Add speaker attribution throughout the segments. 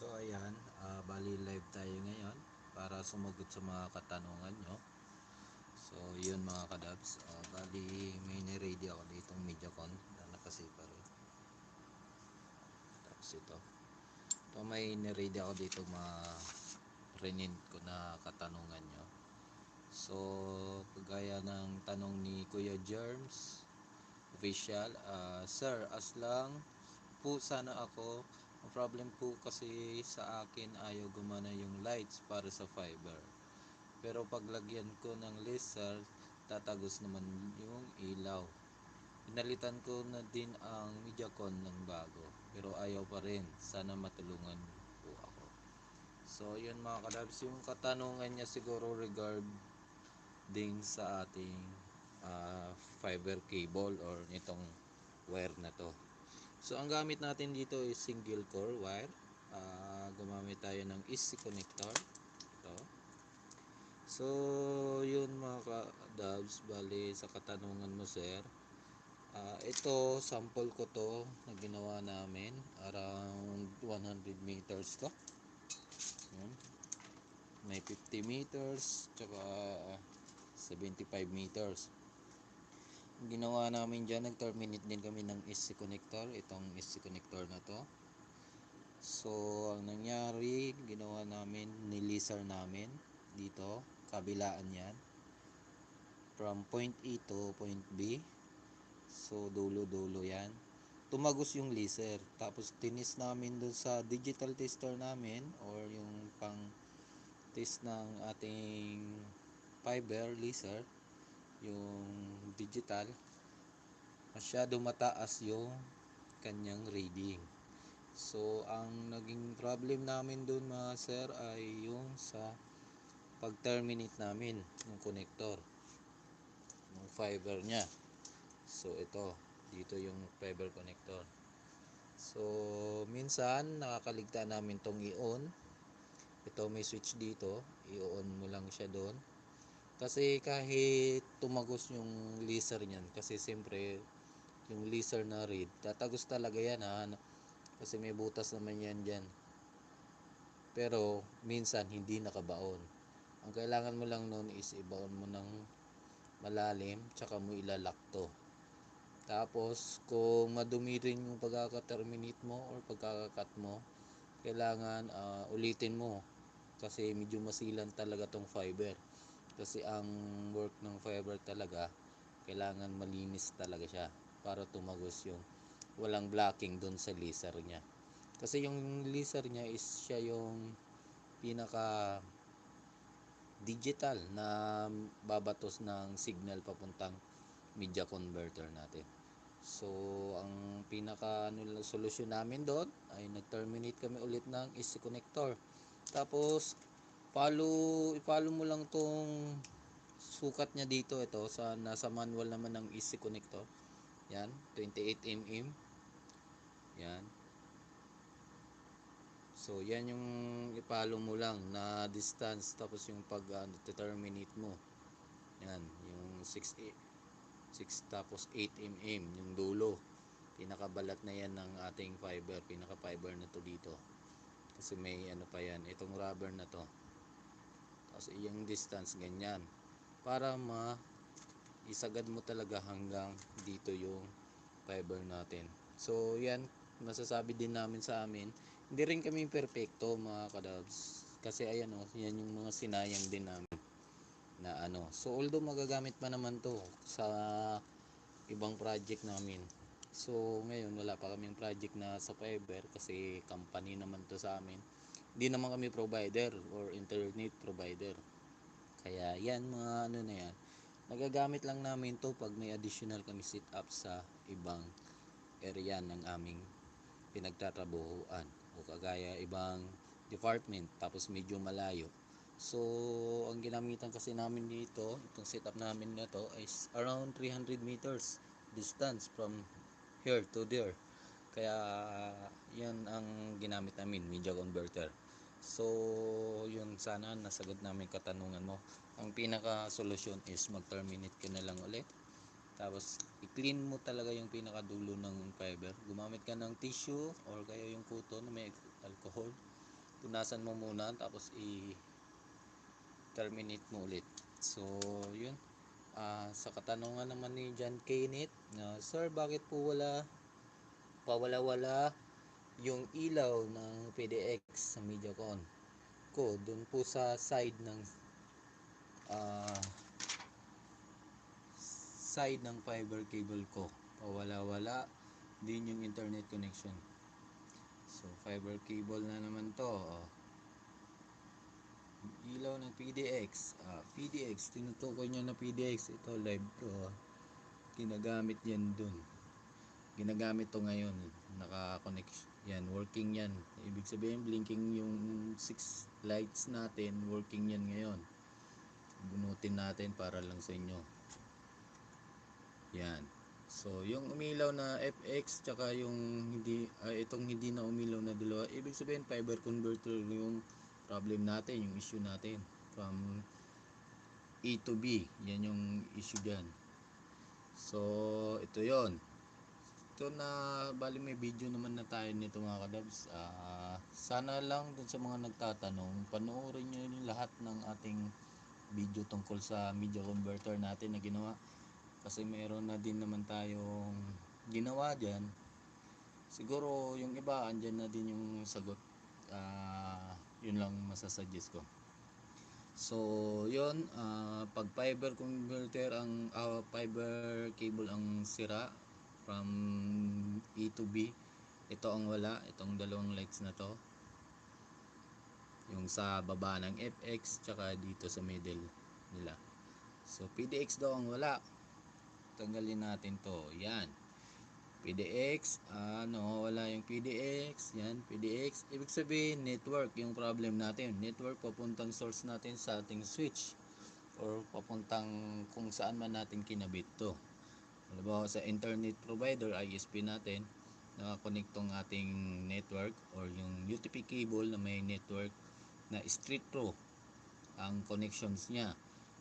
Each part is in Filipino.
Speaker 1: So ayan, ah, bali live tayo ngayon para sumagot sa mga katanungan nyo. So yun mga kadabs, Ah, bali may niready ako ditong MediaCon na nakasipa rin. Tapos ito. Ito may niready ako dito mga renint ko na katanungan nyo. So kagaya ng tanong ni Kuya Germs, official, ah, Sir, as lang po sana ako ang problem po kasi sa akin ayaw gumana yung lights para sa fiber. Pero paglagyan ko ng laser, tatagos naman yung ilaw. Pinalitan ko na din ang Mediacon ng bago. Pero ayaw pa rin. Sana matulungan po ako. So, yun mga kadabs. Yung katanungan niya siguro regarding sa ating ah, fiber cable or nitong wire na to. So, ang gamit natin dito is single core wire. Ah, gumamit tayo ng easy connector. Ito. So, yun mga ka-dubs. Bali, sa katanungan mo, sir. Ah, ito, sample ko to na ginawa namin. Around 100 meters to. Yun. May 50 meters, tsaka 75 meters ginawa namin dyan, nag-terminate din kami ng EC connector, itong EC connector na to. So, ang nangyari, ginawa namin, nilaser namin dito, kabilaan yan. From point A to point B. So, dulo-dulo yan. Tumagos yung laser. Tapos, tinis namin dun sa digital tester namin or yung pang test ng ating fiber laser yung digital masyado mataas yung kanyang reading so ang naging problem namin dun mga sir ay yung sa pag terminate namin ng connector ng fiber nya so ito dito yung fiber connector. So minsan nakakaligtaan namin tong i-on. Ito may switch dito. I-on mo lang siya doon kasi kahit tumagos yung laser niyan, kasi siyempre yung laser na read, tatagos talaga yan ha. Kasi may butas naman yan dyan. Pero minsan hindi nakabaon. Ang kailangan mo lang noon is ibaon mo ng malalim, tsaka mo ilalak to. Tapos kung madumi rin yung pagkaka-terminate mo or pagkakakat mo, kailangan uh, ulitin mo kasi medyo masilan talaga tong fiber kasi ang work ng fiber talaga kailangan malinis talaga siya para tumagos yung walang blocking doon sa laser niya. Kasi yung laser niya is siya yung pinaka digital na babatos ng signal papuntang media converter natin. So ang pinaka ano, solusyon namin doon ay nag-terminate kami ulit ng AC connector tapos follow i-follow mo lang tong sukat niya dito. Ito sa nasa manual naman ng easy connector yan 28 mm yan. So yan yung i-follow mo lang na distance. Tapos yung pag uh, determinate mo. Yan yung 6 6 tapos 8 mm yung dulo. Pinakabalat na yan ng ating fiber. Pinaka fiber na to dito. Kasi may ano pa yan itong rubber na to tapos yung distance ganyan. Para ma isagad mo talaga hanggang dito yung fiber natin. So yan masasabi din namin sa amin hindi rin kami perfecto mga kadabs. Kasi ayan oh yan yung mga sinayang din namin na ano. So although magagamit pa naman to sa ibang project namin so ngayon wala pa kaming project na sa fiber kasi company naman to sa amin hindi naman kami provider or internet provider. Kaya yan mga ano na yan. Nagagamit lang namin to pag may additional kami sit up sa ibang area ng aming pinagtatrabuhuan. O kagaya ibang department tapos medyo malayo. So ang ginamitan kasi namin dito itong setup namin na to is around 300 meters distance from here to there kaya yan ang ginamit namin media converter. So yun sana nasagot namin katanungan mo. Ang pinaka solusyon is mag terminate ka na lang ulit. Tapos i-clean mo talaga yung pinaka dulo ng fiber. Gumamit ka ng tissue or kaya yung kuto na may alcohol. Punasan mo muna tapos i terminate mo ulit. So yun. Ah, sa katanungan naman ni John Kenneth na sir bakit po wala pawala-wala yung ilaw ng PDX sa Mediacon. Ko dun po sa side ng ah, side ng fiber cable ko. Pawala-wala din yung internet connection. So fiber cable na naman to oh. ilaw ng PDX ah, PDX tinutukoy niya na PDX ito live to ah. ginagamit yan dun ginagamit to ngayon. Naka-connect yan working yan. Ibig sabihin blinking yung 6 lights natin working yan ngayon. Bunutin natin para lang sa inyo. Yan. So yung umilaw na FX tsaka yung hindi ah, itong hindi na umilaw na dalawa ibig sabihin fiber converter yung problem natin yung issue natin from A to B. Yan yung issue dyan. So ito yon ito na bali may video naman na tayo nito mga kadabs Ah, sana lang dun sa mga nagtatanong panoorin nyo yung lahat ng ating video tungkol sa media converter natin na ginawa. Kasi meron na din naman tayong ginawa dyan. Siguro yung iba andyan na din yung sagot. Ah, yun lang masasuggest ko. So yun ah, pag fiber converter ang ah, fiber cable ang sira from A to B. Ito ang wala itong dalawang lights na to. Yung sa baba ng FX tsaka dito sa middle nila. So PDX daw ang wala. Tanggalin natin to. Yan. PDX ano wala yung PDX yan PDX ibig sabihin network yung problem natin. Network papuntang source natin sa ating switch or papuntang kung saan man natin kinabit to halimbawa sa internet provider ISP natin nakakonect tong ating network or yung UTP cable na may network na street pro ang connections niya.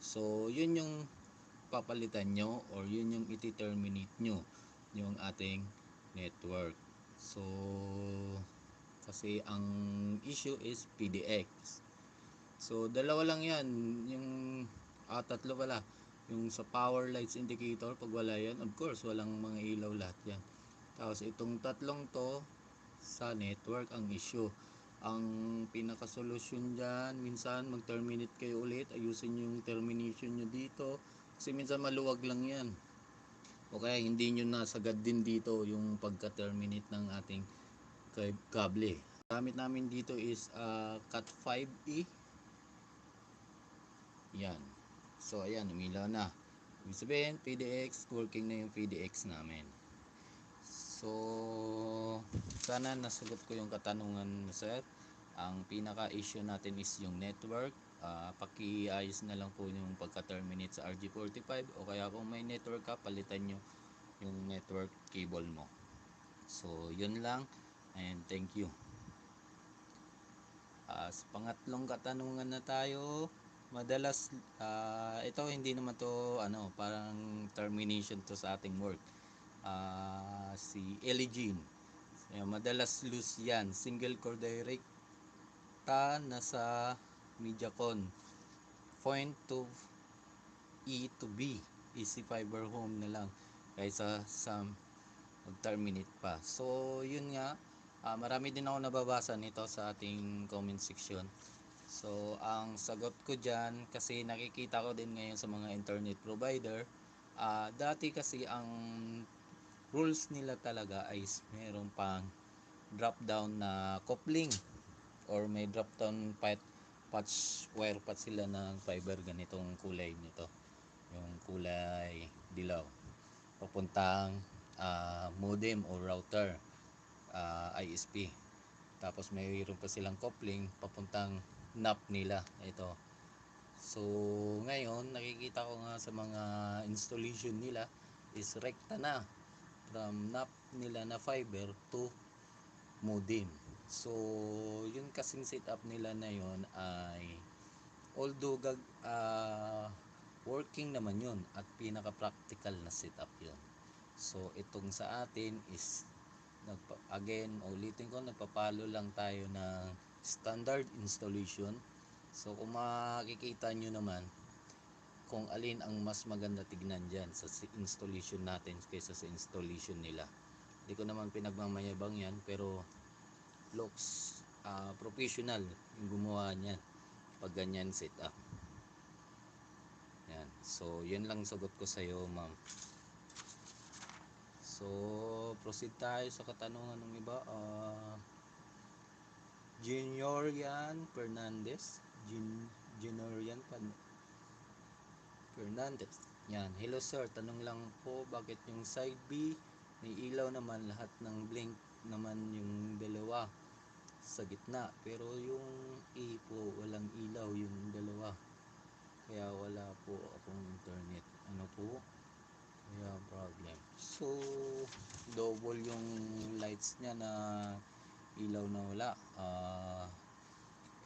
Speaker 1: So yun yung papalitan nyo or yun yung iti-terminate nyo yung ating network. So kasi ang issue is PDX so dalawa lang yan. Yung ah, tatlo pala yung sa power lights indicator pag wala yan of course walang mga ilaw lahat yan. Tapos itong tatlong to sa network ang issue. Ang pinaka-solusyon dyan minsan mag-terminate kayo ulit ayusin yung termination nyo dito. Kasi minsan maluwag lang yan. O kaya hindi nyo nasagad din dito yung pagka-terminate ng ating kable. Gamit namin dito is ah, cat 5e yan so ayan umilaw na. Ibig sabihin PDX working na yung PDX namin. So sana nasagot ko yung katanungan mo sir. Ang pinaka issue natin is yung network. Ah, pakiayos na lang po yung pagka-terminate sa RG45 o kaya kung may network ka palitan nyo yung network cable mo. So yun lang and thank you. Ah, sa pangatlong katanungan na tayo madalas ah, ito hindi naman to ano parang termination to sa ating work. Ah, si Ellie Jean. Ayan, madalas loose yan. Single core direct ta nasa Mediacon. Point to E to B. Easy fiber home na lang kaysa sa mag-terminate pa. So yun nga ah, marami din ako nababasa nito sa ating comment section so ang sagot ko dyan kasi nakikita ko din ngayon sa mga internet provider ah, dati kasi ang rules nila talaga ay meron pang drop down na coupling or may drop down pat patch wire patch sila ng fiber ganitong kulay nito. Yung kulay dilaw. Papuntang ah, modem o router ah, ISP tapos mayroon pa silang coupling papuntang NAP nila ito. So ngayon nakikita ko nga sa mga installation nila is rekta na from NAP nila na fiber to modem. So yun kasing setup nila na yun ay although gag, ah, working naman yun at pinaka practical na setup yun. So itong sa atin is nagpa, again ulitin ko nagpapalo lang tayo ng standard installation. So kung makikita nyo naman kung alin ang mas maganda tignan dyan sa installation natin kaysa sa installation nila. Hindi ko naman pinagmamayabang yan pero looks ah, professional yung gumawa niyan pag ganyan setup. Yan. So, yun lang sagot ko sa iyo, ma'am. So, proceed tayo sa katanungan ng iba. Ah, Junior yan Fernandez. Jun Junior yan Pan- Fernandez. Yan. Hello sir, tanong lang po bakit yung side B? May ilaw naman. Lahat ng blink naman yung dalawa sa gitna. Pero yung A po walang ilaw yung dalawa. Kaya wala po akong internet. Ano po? Kaya problem. So double yung lights niya na ilaw na wala. Ah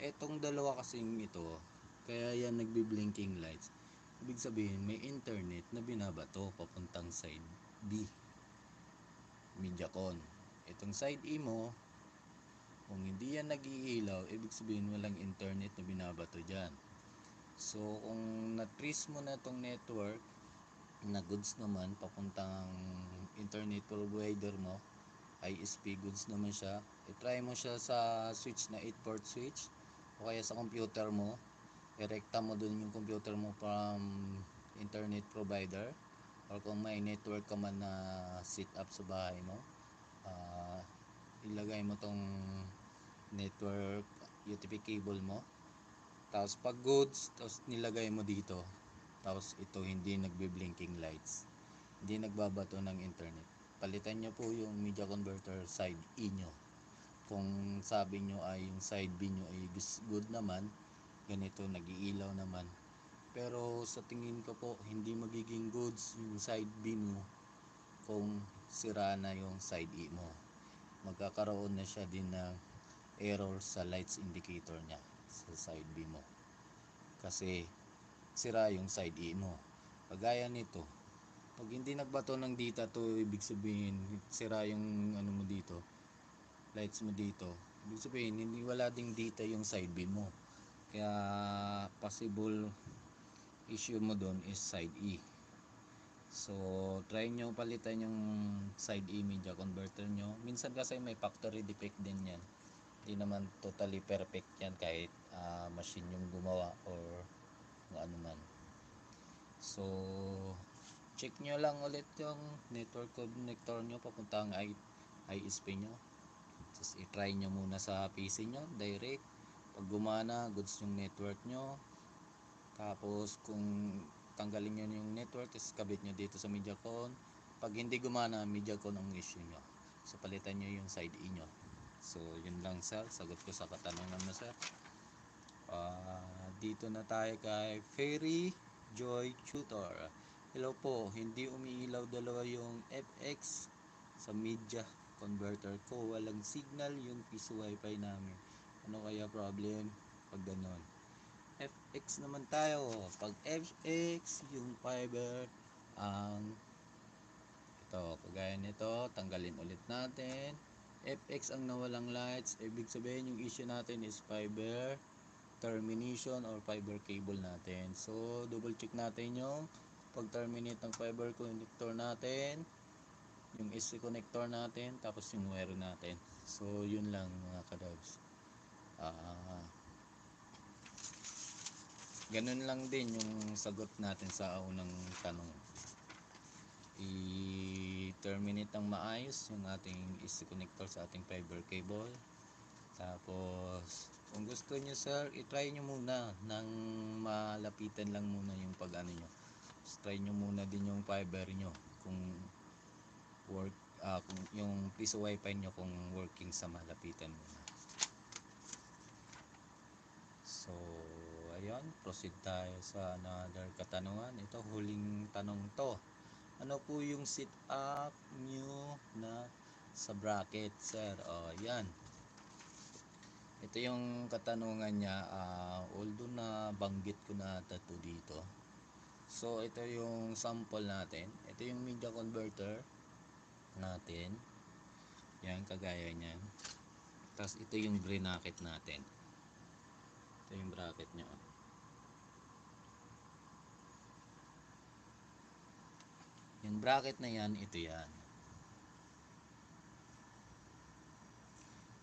Speaker 1: etong dalawa kasing ito kaya yan nagbi-blinking lights. Ibig sabihin may internet na binabato papuntang side B. Mediacon. Itong side E mo kung hindi yan nag-iilaw ibig sabihin walang internet na binabato dyan. So kung na-trace mo na tong network na goods naman papuntang internet provider mo ISP goods naman siya i-try mo siya sa switch na 8 port switch o kaya sa computer mo. I-recta mo dun yung computer mo from internet provider or kung may network ka man na set up sa bahay mo ah, ilagay mo tong network UTP cable mo. Tapos pag goods tapos nilagay mo dito. Tapos ito hindi nagbe-blinking lights. Hindi nagbabato ng internet. Palitan nyo po yung media converter side E nyo kung sabi nyo ay yung side B nyo ay good naman ganito nag-iilaw naman. Pero sa tingin ko po hindi magiging goods yung side B mo kung sira na yung side E mo. Magkakaroon na siya din ng error sa lights indicator niya sa side B mo. Kasi sira yung side E mo. Kagaya nito pag hindi nagbato ng data to ibig sabihin sira yung ano mo dito lights mo dito ibig sabihin hindi wala ding data yung side B mo. Kaya possible issue mo doon is side E. So try nyo palitan yung side E media converter nyo. Minsan kasi may factory defect din yan. Hindi naman totally perfect yan kahit ah, machine yung gumawa or kung ano man. So check nyo lang ulit yung network connector nyo papuntang I ISP nyo just i-try nyo muna sa PC nyo direct. Pag gumana goods yung network nyo. Tapos kung tanggalin nyo yung network tapos kabit nyo dito sa Mediacon. Pag hindi gumana Mediacon ang issue nyo. So palitan nyo yung side E nyo. So yun lang sir. Sagot ko sa katanungan mo sir. Ah, dito na tayo kay Fairy Joy Tutor. Hello po. Hindi umiilaw dalawa yung FX sa media converter ko. Walang signal yung piso wifi namin. Ano kaya problem pag ganon FX naman tayo. Pag FX yung fiber ang ito kagaya nito tanggalin ulit natin. FX ang nawalang lights. Ibig sabihin yung issue natin is fiber termination or fiber cable natin. So double check natin yung pag terminate ng fiber connector natin yung SC connector natin tapos yung wire natin. So yun lang mga kadabs ah ganun lang din yung sagot natin sa unang tanong. I-terminate ng maayos yung ating SC connector sa ating fiber cable. Tapos kung gusto nyo sir i-try nyo muna nang malapitan lang muna yung pag ano nyo. Try nyo muna din yung fiber nyo kung work ah, kung yung piso wifi nyo kung working sa malapitan muna so ayun proceed tayo sa another katanungan. Ito huling tanong to. Ano po yung sit up nyo na sa bracket sir? O yan. Ito yung katanungan niya. Ah, although na banggit ko na ata to dito. So ito yung sample natin. Ito yung media converter natin yan kagaya niyan Tapos ito yung bracket natin. Ito yung bracket niya. oh. Yung bracket na yan, ito yan.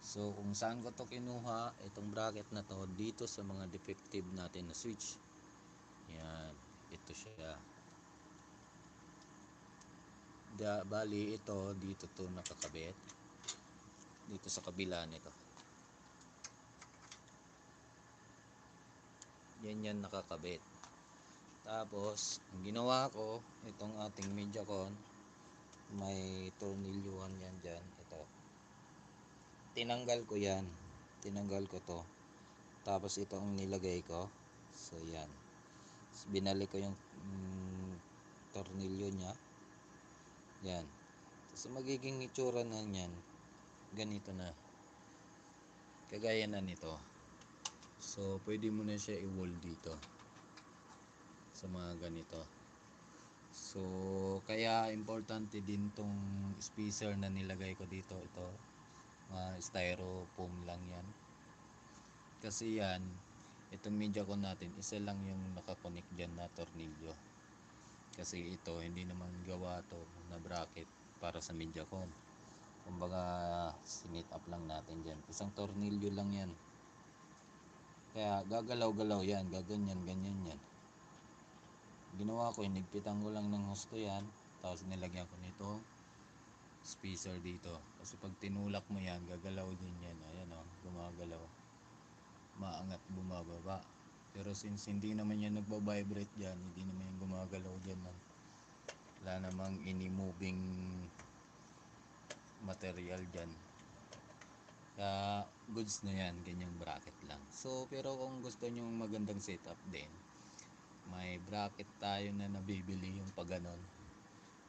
Speaker 1: So, kung saan ko to kinuha, itong bracket na to, dito sa mga defective natin na switch. Yan. Ito siya. Da, bali, ito, dito to nakakabit. Dito sa kabila nito. Yan yan nakakabit. Tapos, ang ginawa ko, itong ating Mediacon, may tornilyuhan yan dyan. Ito. Tinanggal ko yan. Tinanggal ko to. Tapos ito ang nilagay ko. So, yan. Binalik ko yung mm, tornilyo niya. Yan. Tapos, magiging itsura na yan. Ganito na. Kagaya na nito. So, pwede mo na siya i-wall dito sa mga ganito. So, kaya importante din tong spacer na nilagay ko dito. Ito, mga styrofoam lang yan. Kasi yan, itong media ko natin, isa lang yung nakakonect dyan na tornilyo. Kasi ito, hindi naman gawa to na bracket para sa media con. Kumbaga, sinit up lang natin dyan. Isang tornilyo lang yan. Kaya gagalaw-galaw yan, gaganyan, ganyan yan. Ginawa ko, hinigpitan ko lang ng husto yan. Tapos nilagyan ko nito. Spacer dito. Kasi pag tinulak mo yan gagalaw din yan. Ayan o, gumagalaw. Maangat bumababa pero since hindi naman yan nagbabibrate dyan hindi naman yan gumagalaw dyan man. wala namang any moving material dyan. Kaya goods na yan ganyang bracket lang. So pero kung gusto nyo magandang setup din may bracket tayo na nabibili yung pag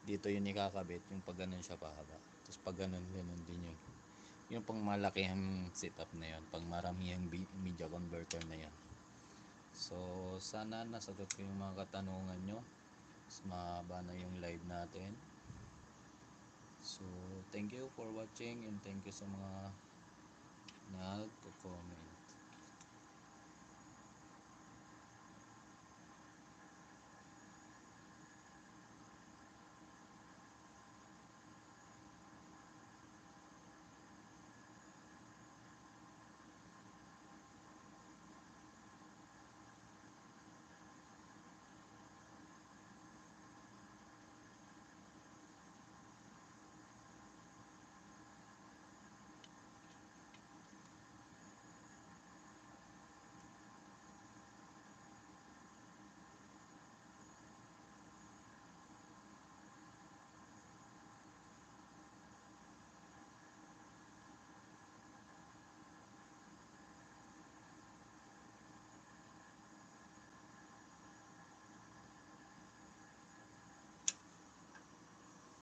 Speaker 1: dito yung ikakabit yung pag siya pahaba. Tapos pag ganon din yung yung pang malakihang setup na yan pang maramihang media converter na yan So, sana nasagot ko yung mga katanungan nyo. Mas mahaba na yung live natin. So, thank you for watching and thank you sa mga nag-comment.